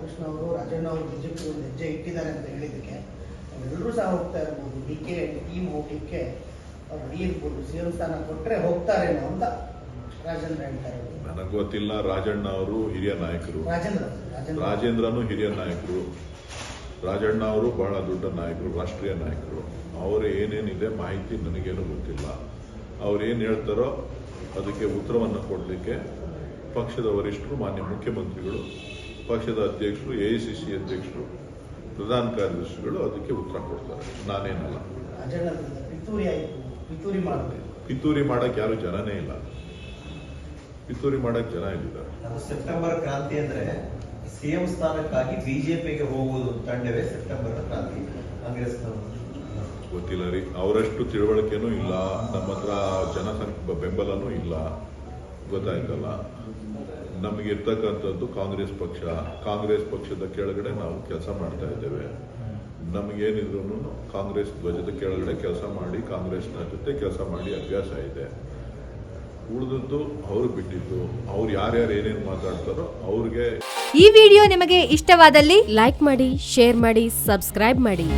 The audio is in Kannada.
ಕೃಷ್ಣ ಅವರು ರಾಜಣ್ಣ ಅವರು ಬಿಜೆಪಿ ಒಂದು ಹೆಜ್ಜೆ ಇಟ್ಟಿದ್ದಾರೆ ಅಂತ ಹೇಳಿದ್ದಕ್ಕೆ ಎಲ್ಲರೂ ಸಹ ಹೋಗ್ತಾ ಇರ್ಬೋದು. ಡಿ ಕೆ ಟೀಮ್ ಹೋಗ್ಲಿಕ್ಕೆ ಅವ್ರು ರೆಡಿ ಇರ್ಬೋದು. ಸಿ ಎಂ ಸ್ಥಾನ ಕೊಟ್ಟರೆ ಹೋಗ್ತಾರೇನೋ ಅಂತ ರಾಜೇಂದ್ರ ಹೇಳ್ತಾರೆ ನನಗೆ ಗೊತ್ತಿಲ್ಲ ರಾಜಣ್ಣ ಅವರು ಹಿರಿಯ ನಾಯಕರು. ರಾಜೇಂದ್ರ ರಾಜೇಂದ್ರ. ರಾಜೇಂದ್ರನು ಹಿರಿಯ ನಾಯಕರು. ರಾಜಣ್ಣ ಅವರು ಬಹಳ ದೊಡ್ಡ ನಾಯಕರು ರಾಷ್ಟ್ರೀಯ ನಾಯಕರು. ಅವರು ಏನೇನಿದೆ ಮಾಹಿತಿ ನನಗೇನು ಗೊತ್ತಿಲ್ಲ. ಅವ್ರು ಏನು ಹೇಳ್ತಾರೋ ಅದಕ್ಕೆ ಉತ್ತರವನ್ನು ಕೊಡಲಿಕ್ಕೆ ಪಕ್ಷದ ವರಿಷ್ಠರು ಮಾನ್ಯ ಮುಖ್ಯಮಂತ್ರಿಗಳು ಪಕ್ಷದ ಅಧ್ಯಕ್ಷರು ಎ ಸಿ ಸಿ ಅಧ್ಯಕ್ಷರು ಪ್ರಧಾನ ಕಾರ್ಯದರ್ಶಿಗಳು ಅದಕ್ಕೆ ಉತ್ತರ ಕೊಡ್ತಾರೆ. ನಾನೇನಲ್ಲ. ಪಿತೂರಿ ಮಾಡಕ್ಕೆ ಯಾರು ಜನನೇ ಇಲ್ಲ. ಪಿತೂರಿ ಮಾಡಕ್ಕೆ ಜನ ಇಲ್ಲಿದ್ದಾರೆ. ಸೆಪ್ಟೆಂಬರ್ ಕ್ರಾಂತಿ ಅಂದ್ರೆ ಸಿಎಂ ಸ್ಥಾನಕ್ಕಾಗಿ ಬಿಜೆಪಿಗೆ ಹೋಗುವುದು ತಂಡವೇ ಸೆಪ್ಟೆಂಬರ್ ಕ್ರಾಂತಿ. ಕಾಂಗ್ರೆಸ್ ಗೊತ್ತಿಲ್ಲ ರೀ. ಅವರಷ್ಟು ತಿಳುವಳಿಕೆನೂ ಇಲ್ಲ. ನಮ್ಮ ಹತ್ರ ಜನಸಂಖ್ಯೆ ಬೆಂಬಲನೂ ಇಲ್ಲ. ಗೊತ್ತಾಯ್ತಲ್ಲ? ನಮಗಿರ್ತಕ್ಕಂಥದ್ದು ಕಾಂಗ್ರೆಸ್ ಪಕ್ಷ. ಕಾಂಗ್ರೆಸ್ ಪಕ್ಷದ ಕೆಳಗಡೆ ನಾವು ಕೆಲಸ ಮಾಡ್ತಾ ಇದ್ದೇವೆ. ನಮಗೇನಿದ್ರು ಕಾಂಗ್ರೆಸ್ ಧ್ವಜದ ಕೆಳಗಡೆ ಕೆಲಸ ಮಾಡಿ, ಕಾಂಗ್ರೆಸ್ನ ಜೊತೆ ಕೆಲಸ ಮಾಡಿ ಅಭ್ಯಾಸ ಇದೆ. ಉಳಿದದ್ದು ಅವರು ಬಿಟ್ಟಿದ್ದು. ಅವ್ರು ಯಾರ್ಯಾರು ಏನೇನು ಮಾತಾಡ್ತಾರೋ ಅವ್ರಿಗೆ ಈ ವಿಡಿಯೋ ನಿಮಗೆ ಇಷ್ಟವಾದಲ್ಲಿ ಲೈಕ್ ಮಾಡಿ, ಶೇರ್ ಮಾಡಿ, ಸಬ್ಸ್ಕ್ರೈಬ್ ಮಾಡಿ.